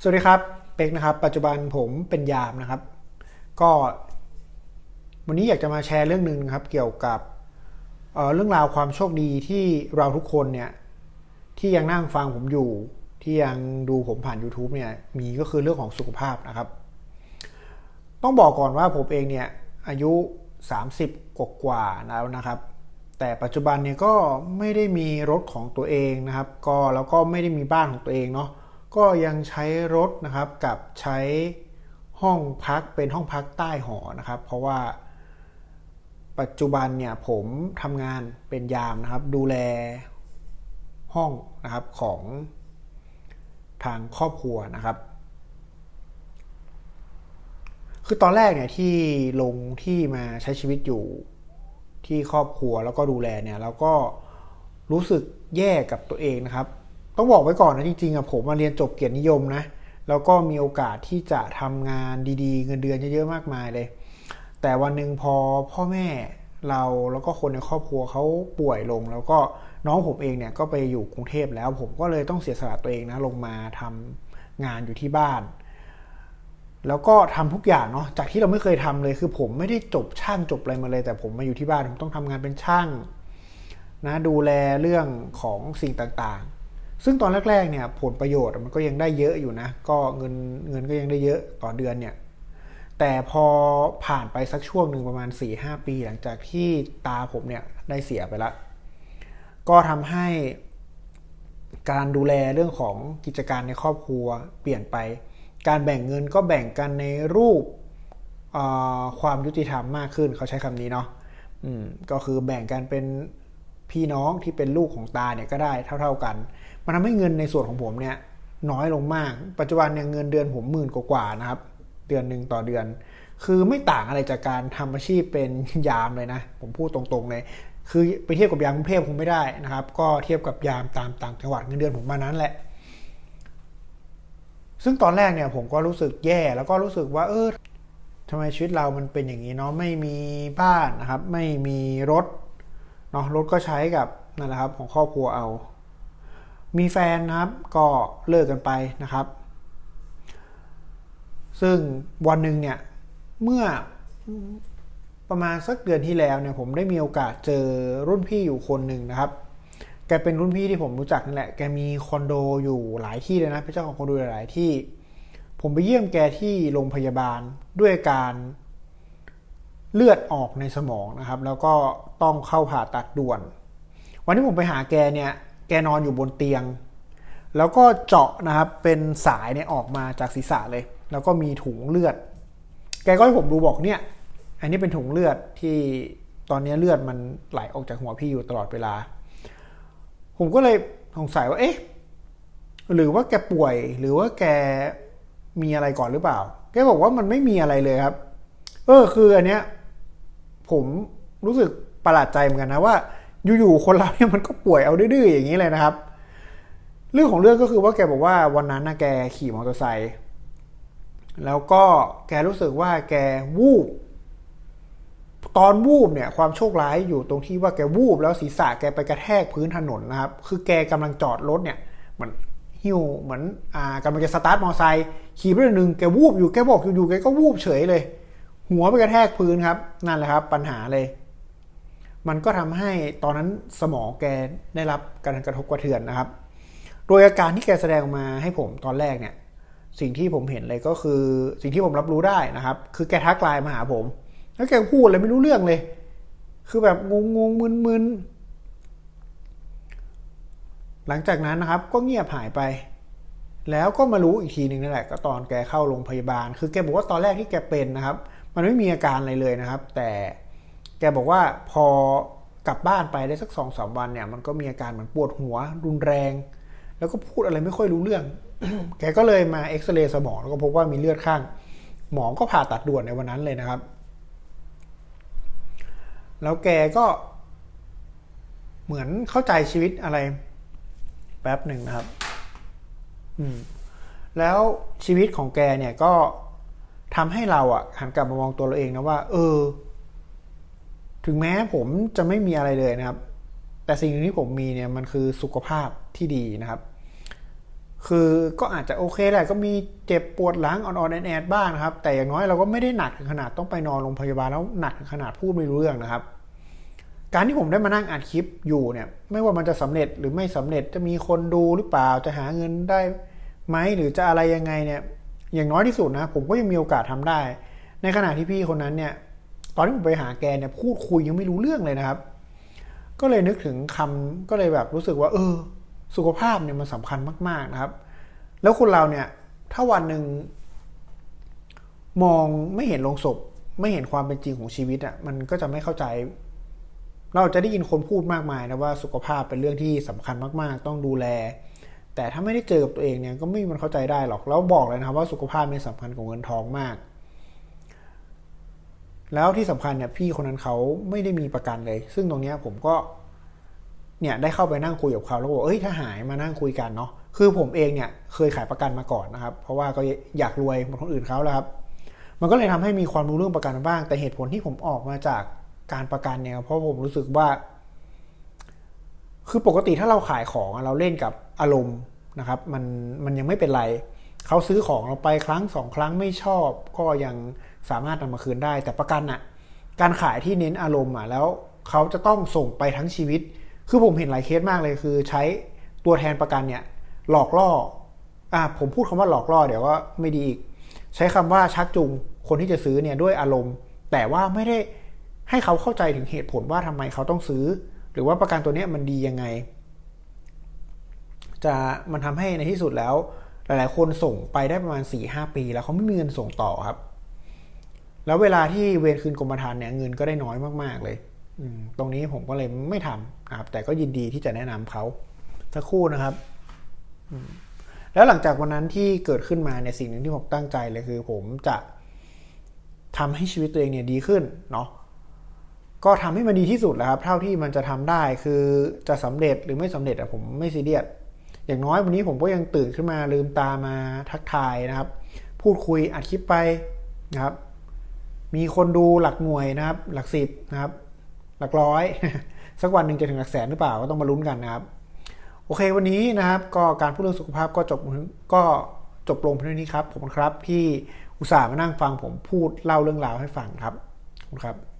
สวัสดีครับเป็กนะครับปัจจุบันผมเป็นยามนะครับ ก็วันนี้อยากจะมาแชร์เรื่องหนึ่งครับเกี่ยวกับเเรื่องราวความโชคดีที่เราทุกคนเนี่ยที่ยังนั่งฟังผมอยู่ ที่ยังดูผมผ่าน YouTube เนี่ยมีก็คือเรื่องของสุขภาพนะครับ ต้องบอกก่อนว่าผมเองเนี่ยอายุ 30 กว่ากว่าแล้วนะครับ แต่ปัจจุบันเนี่ยก็ไม่ได้มีรถของตัวเองนะครับ ก็แล้วก็ไม่ได้มีบ้านของตัวเองเนาะ ก็ยังใช้รถนะครับกับใช้ห้องพักเป็นห้องพักใต้หอนะครับ เพราะว่าปัจจุบันเนี่ยผมทำงานเป็นยามนะครับ ดูแลห้องนะครับของทางครอบครัวนะครับ คือตอนแรกเนี่ยที่ลงที่มาใช้ชีวิตอยู่ที่ครอบครัวแล้วก็ดูแลเนี่ยเราก็รู้สึกแย่กับตัวเองนะครับ ต้องบอกไว้ก่อนนะจริงๆอะผมมาเรียนจบเกียรตินิยมนะ แล้วก็มีโอกาสที่จะทำงานดีๆ เงินเดือนเยอะๆมากมายเลย แต่วันหนึ่งพอพ่อแม่เราแล้วก็คนในครอบครัวเขาป่วยลง แล้วก็น้องผมเองเนี่ยก็ไปอยู่กรุงเทพแล้ว ผมก็เลยต้องเสียสละตัวเองนะลงมาทำงานอยู่ที่บ้าน แล้วก็ทำทุกอย่างเนาะจากที่เราไม่เคยทำเลยคือผมไม่ได้จบช่างจบอะไรมาเลย แต่ผมมาอยู่ที่บ้านผมต้องทำงานเป็นช่างนะดูแลเรื่องของสิ่งต่างๆ ซึ่งตอนแรกๆเนี่ยผลประโยชน์มันก็ยังได้เยอะอยู่นะ ก็เงินเงินก็ยังได้เยอะต่อเดือนเนี่ยแต่พอผ่านไปสักช่วงหนึ่งประมาณ 4-5 ปีหลังจากที่ตาผมเนี่ยได้เสียไปแล้วก็ทำให้การดูแลเรื่องของกิจการในครอบครัวเปลี่ยนไป การแบ่งเงินก็แบ่งกันในรูปความยุติธรรมมากขึ้นเขาใช้คำนี้เนาะก็คือแบ่งกันเป็น พี่น้องที่เป็นลูกของตาเนี่ยก็ได้เท่า ๆกัน มันทำให้เงินในส่วนของผมเนี่ยน้อยลงมาก ปัจจุบันเนี่ยเงินเดือนผมหมื่นกว่าๆนะครับ เดือนหนึ่งต่อเดือน คือไม่ต่างอะไรจากการทำอาชีพเป็นยามเลยนะ ผมพูดตรงๆเลย คือไปเทียบกับยามกรุงเทพคงไม่ได้นะครับ ก็เทียบกับยามตามต่างจังหวัดเงินเดือนผมมานั้นแหละ ซึ่งตอนแรกเนี่ยผมก็รู้สึกแย่แล้วก็รู้สึกว่า เออทำไมชีวิตเรามันเป็นอย่างนี้เนาะ ไม่มีบ้านนะครับ ไม่มีรถ เนาะรถก็ใช้กับนั่นแหละครับของครอบครัวเอา มีแฟนนะครับก็เลิกกันไปนะครับ ซึ่งวันหนึ่งเนี่ยเมื่อประมาณสักเดือนที่แล้วเนี่ยผมได้มีโอกาสเจอรุ่นพี่อยู่คนหนึ่งนะครับ แกเป็นรุ่นพี่ที่ผมรู้จักนั่นแหละ แกมีคอนโดอยู่หลายที่เลยนะเป็นเจ้าของคอนโดหลายที่ ผมไปเยี่ยมแกที่โรงพยาบาลด้วยการ เลือดออกในสมองนะครับ แล้วก็ต้องเข้าผ่าตัดด่วน วันที่ผมไปหาแกเนี่ย แกนอนอยู่บนเตียง แล้วก็เจาะนะครับ เป็นสายเนี่ยออกมาจากศีรษะเลย แล้วก็มีถุงเลือด แกก็ให้ผมดูบอกเนี่ย อันนี้เป็นถุงเลือดที่ตอนนี้เลือดมันไหลออกจากหัวพี่อยู่ตลอดเวลา ผมก็เลยสงสัยว่า เอ๊ะ หรือว่าแกป่วย หรือว่าแกมีอะไรก่อนหรือเปล่า แกบอกว่ามันไม่มีอะไรเลยครับ เออ คืออันเนี้ย ผมรู้สึกประหลาดใจเหมือนกันนะว่า อยู่ๆคนเราเนี่ยมันก็ป่วยเอาดื้อๆอย่างนี้เลยนะครับ เรื่องของเรื่องก็คือว่าแกบอกว่าวันนั้นนะแกขี่มอเตอร์ไซค์แล้วก็แกรู้สึกว่าแกวูบตอนวูบเนี่ยความโชคร้ายอยู่ตรงที่ว่าแกวูบแล้วศีรษะแกไปกระแทกพื้นถนนนะครับ คือแกกำลังจอดรถเนี่ยเหมือนหิวเหมือนอ่ากำลังจะสตาร์ทมอเตอร์ไซค์ขี่ไปเรื่องหนึ่งแกวูบอยู่แกบอกอยู่ๆแกก็วูบเฉยเลย หัวไปกระแทกพื้นครับ นั่นแหละครับปัญหาเลย มันก็ทำให้ตอนนั้นสมองแกได้รับการกระทบกระเทือนนะครับ โดยอาการที่แกแสดงมาให้ผมตอนแรกเนี่ย สิ่งที่ผมเห็นเลยก็คือสิ่งที่ผมรับรู้ได้นะครับ คือแกทักไลน์มาหาผม แล้วแกพูดอะไรไม่รู้เรื่องเลย คือแบบงงงมึนมึนหลังจากนั้นนะครับก็เงียบหายไป แล้วก็มารู้อีกทีหนึ่งนั่นแหละ ก็ตอนแกเข้าโรงพยาบาล คือแกบอกว่าตอนแรกที่แกเป็นนะครับ มันไม่มีอาการอะไรเลยนะครับ แต่แกบอกว่าพอกลับบ้านไปได้สักสองสามวันเนี่ย มันก็มีอาการเหมือนปวดหัวรุนแรง แล้วก็พูดอะไรไม่ค่อยรู้เรื่อง แกก็เลยมาเอ็กซเรย์สมองแล้วก็พบว่ามีเลือดข้าง หมอก็ผ่าตัดด่วนในวันนั้นเลยนะครับ แล้วแกก็เหมือนเข้าใจชีวิตอะไร แป๊บหนึ่งนะครับ อืม แล้วชีวิตของแกเนี่ยก็ ทำให้เราอะหันกลับมามองตัวเราเองนะว่า เออ ถึงแม้ผมจะไม่มีอะไรเลยนะครับ แต่สิ่งที่ผมมีเนี่ยมันคือสุขภาพที่ดีนะครับ คือก็อาจจะโอเคแหละก็มีเจ็บปวดหลังอ่อนๆแอดบ้างนะครับ แต่อย่างน้อยเราก็ไม่ได้หนักถึงขนาดต้องไปนอนโรงพยาบาลแล้วหนักถึงขนาดพูดไม่รู้เรื่องนะครับการที่ผมได้มานั่งอัดคลิปอยู่เนี่ย ไม่ว่ามันจะสำเร็จหรือไม่สำเร็จจะมีคนดูหรือเปล่าจะหาเงินได้ไหมหรือจะอะไรยังไงเนี่ย อย่างน้อยที่สุดนะ ผมก็ยังมีโอกาสทำได้ ในขณะที่พี่คนนั้นเนี่ย ตอนที่ผมไปหาแกเนี่ยพูดคุยยังไม่รู้เรื่องเลยนะครับ ก็เลยนึกถึงคำก็เลยแบบรู้สึกว่า เออ สุขภาพเนี่ยมันสำคัญมาก ๆนะครับ แล้วคนเราเนี่ยถ้าวันหนึ่งมองไม่เห็นลงศพ ไม่เห็นความเป็นจริงของชีวิตอะ่ะมันก็จะไม่เข้าใจ เราจะได้ยินคนพูดมากมายนะว่าสุขภาพเป็นเรื่องที่สำคัญมาก ๆ ต้องดูแล แต่ถ้าไม่ได้เจอกับตัวเองเนี่ยก็ไม่มีมันเข้าใจได้หรอก แล้วบอกเลยนะครับว่าสุขภาพเนี่ยสำคัญกว่าเงินทองมาก แล้วที่สำคัญเนี่ยพี่คนนั้นเขาไม่ได้มีประกันเลย ซึ่งตรงเนี้ยผมก็เนี่ยได้เข้าไปนั่งคุยกับเขาแล้วบอกเอ้ยถ้าหายมานั่งคุยกันเนาะคือผมเองเนี่ยเคยขายประกันมาก่อนนะครับ เพราะว่าก็อยากรวยเหมือนคนอื่นเขาแล้วครับ มันก็เลยทำให้มีความรู้เรื่องประกันบ้าง แต่เหตุผลที่ผมออกมาจากการประกันเนี่ยเพราะผมรู้สึกว่า คือปกติถ้าเราขายของเราเล่นกับ อารมณ์นะครับมันมันยังไม่เป็นไร เขาซื้อของเราไปครั้งสองครั้งไม่ชอบ ก็ยังสามารถนำมาคืนได้ แต่ประกันอะการขายที่เน้นอารมณ์อะแล้วเขาจะต้องส่งไปทั้งชีวิต คือผมเห็นหลายเคสมากเลยคือ ใช้ตัวแทนประกันเนี่ยหลอกล่ออ่าผมพูดคำว่าหลอกล่อเดี๋ยวก็ไม่ดีอีก ใช้คำว่าชักจูงคนที่จะซื้อเนี่ยด้วยอารมณ์ แต่ว่าไม่ได้ให้เขาเข้าใจถึงเหตุผลว่าทำไมเขาต้องซื้อ หรือว่าประกันตัวเนี้ยมันดียังไง จะมันทำให้ในที่สุดแล้ว หลาย ๆ คนส่งไปได้ประมาณ4ี่หปี แล้วเขาไม่มีเงินส่งต่อครับ แล้วเวลาที่เวรคืนกรมธรรม์เนี่ยเงินก็ได้น้อยมากๆเลยตรงนี้ผมก็เลยไม่ทำนะครับ แต่ก็ยินดีที่จะแนะนำเขาสักครู่นะครับแล้วหลังจากวันนั้นที่เกิดขึ้นมาในยสิ่งหนึ่งที่ผมตั้งใจเลยคือ ผมจะทำให้ชีวิตตัวเองเนี่ยดีขึ้นเนาะก็ทำให้มันดีที่สุดแหล้วครับ เท่าที่มันจะทำได้คือจะสำเร็จหรือไม่สำเร็จอะผมไม่ซีเรียส อย่างน้อยวันนี้ผมก็ยังตื่นขึ้นมาลืมตามาทักทายนะครับ พูดคุยอัดคลิปไปนะครับ มีคนดูหลักหน่วยนะครับ หลักสิบนะครับ หลักร้อย สักวันหนึ่งจะถึงหลักแสนหรือเปล่าก็ต้องมาลุ้นกันนะครับ โอเควันนี้นะครับ ก็การพูดเรื่องสุขภาพก็จบก็จบลงเพียงเท่านี้ครับผมครับที่อุตส่าห์มานั่งฟังผมพูดเล่าเรื่องราวให้ฟังครับขอบคุณครับ